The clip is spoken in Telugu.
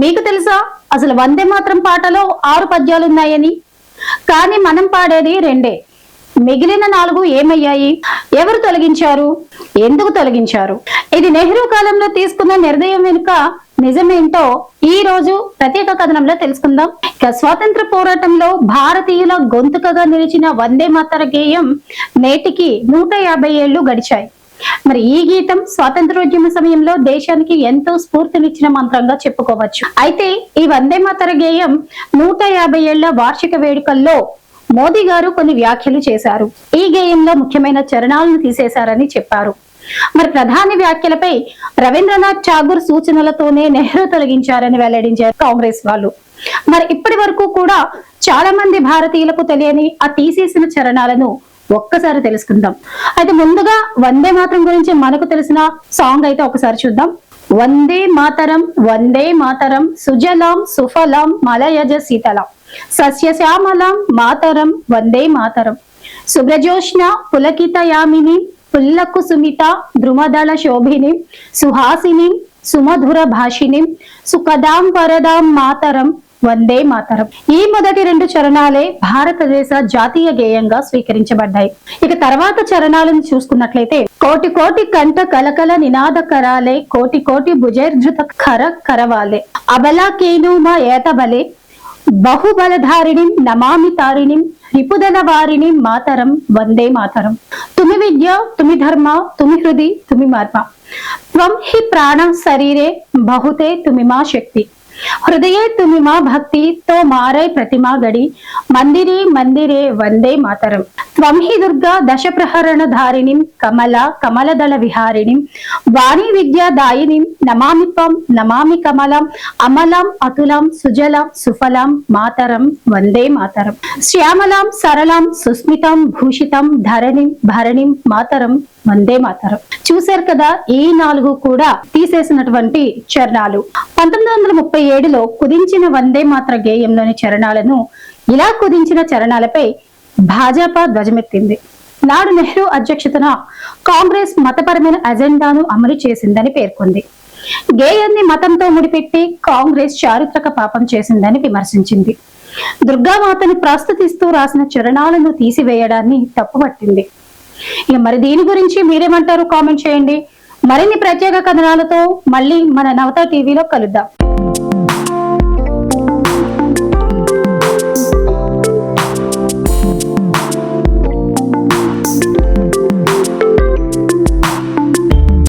మీకు తెలుసా? అసలు వందే మాత్రం పాటలో ఆరు పద్యాలున్నాయని? కానీ మనం పాడేది రెండే. మిగిలిన నాలుగు ఏమయ్యాయి? ఎవరు తొలగించారు? ఎందుకు తొలగించారు? ఇది నెహ్రూ కాలంలో తీసుకున్న నిర్ణయం వెనుక నిజమేంటో ఈ రోజు ప్రత్యేక కథనంలో తెలుసుకుందాం. ఇక స్వాతంత్ర పోరాటంలో భారతీయుల గొంతుకగా నిలిచిన వందే మాతర గేయం నేటికి నూట యాభై ఏళ్ళు గడిచాయి. మరి ఈ గీతం స్వాతంత్రోద్యమ సమయంలో దేశానికి ఎంతో స్ఫూర్తినిచ్చిన మంత్రంగా చెప్పుకోవచ్చు. అయితే ఈ వందే మాతర గేయం నూట యాభై ఏళ్ళ వార్షిక వేడుకల్లో మోదీ గారు కొన్ని వ్యాఖ్యలు చేశారు. ఈ గేయంలో ముఖ్యమైన చరణాలను తీసేశారని చెప్పారు. మరి ప్రధాని వ్యాఖ్యలపై రవీంద్రనాథ్ ఠాగూర్ సూచనలతోనే నెహ్రూ తొలగించారని వెల్లడించారు కాంగ్రెస్ వాళ్ళు. మరి ఇప్పటి వరకు కూడా చాలా మంది భారతీయులకు తెలియని ఆ తీసేసిన చరణాలను ఒక్కసారి తెలుసుకుందాం. అయితే ముందుగా వందే మాతరం గురించి మనకు తెలిసిన సాంగ్ అయితే ఒకసారి చూద్దాం. వందే మాతరం వందే మాతరం సుజలాం సుఫలాం మలయజ శీతలాం. సస్యశ్యామలాం మాతరం వందే మాతరం. శుభ్రజోష్ణ పులకితయామిని పుల్లకు సుమిత ద్రుమదళ శోభిని సుహాసిని సుమధుర భాషిని సుఖదాం వరదాం మాతరం వందే మాతరం. ఈ మొదటి రెండు చరణాలే భారతదేశ జాతీయ గేయంగా స్వీకరించబడ్డాయి. ఇక తర్వాత చరణాలను చూసుకున్నట్లయితే కోటి కోటి కంఠ కలకల నినాద కరాలే కోటి కోటి భుజైర్ధృత కర కరవాలే. అబలా కేనూమ ఏతబలే బహుబలధారిణి నమామి తారిణి రిపుదల వారిని మాతరం వందే మాతరం. తుమి విద్య తుమి ధర్మ తుమి హృది తుమి మర్మ. త్వం హి ప్రాణ శరీరే బహుతే తుమి మా శక్తి. హృదయే తుమి మా భక్తి తో మారై ప్రతిమా గడి. మందిరే మందిరే వందే మాతరం. త్వం హి దుర్గా దశ ప్రహరణ ధారిణి కమల కమలదళ విహారిణి. వాణి విద్యా దాయిని నమామి త్వం నమామి కమలం అమలం అతులం సుజలం సుఫలం మాతరం వందే మాతరం. శ్యామలాం సరళం సుస్మితం భూషితం ధరణిం భరణిం మాతరం వందే మాతరం. చూశారు కదా ఈ నాలుగు కూడా తీసేసినటువంటి చరణాలు. పంతొమ్మిది వందల ముప్పై ఏడులో కుదించిన వందే మాత్ర గేయంలోని చరణాలను ఇలా కుదించిన చరణాలపై భాజపా ధ్వజమెత్తింది. నాడు నెహ్రూ అధ్యక్షతన కాంగ్రెస్ మతపరమైన అజెండాను అమలు చేసిందని పేర్కొంది. గేయాన్ని మతంతో ముడిపెట్టి కాంగ్రెస్ చారిత్రక పాపం చేసిందని విమర్శించింది. దుర్గామాతను ప్రస్తుతిస్తూ రాసిన చరణాలను తీసివేయడాన్ని తప్పుపట్టింది. ఇక మరి దీని గురించి మీరేమంటారు? కామెంట్ చేయండి. మరిన్ని ప్రత్యేక కథనాలతో మళ్ళీ మన నవత టీవీలో కలుద్దాం.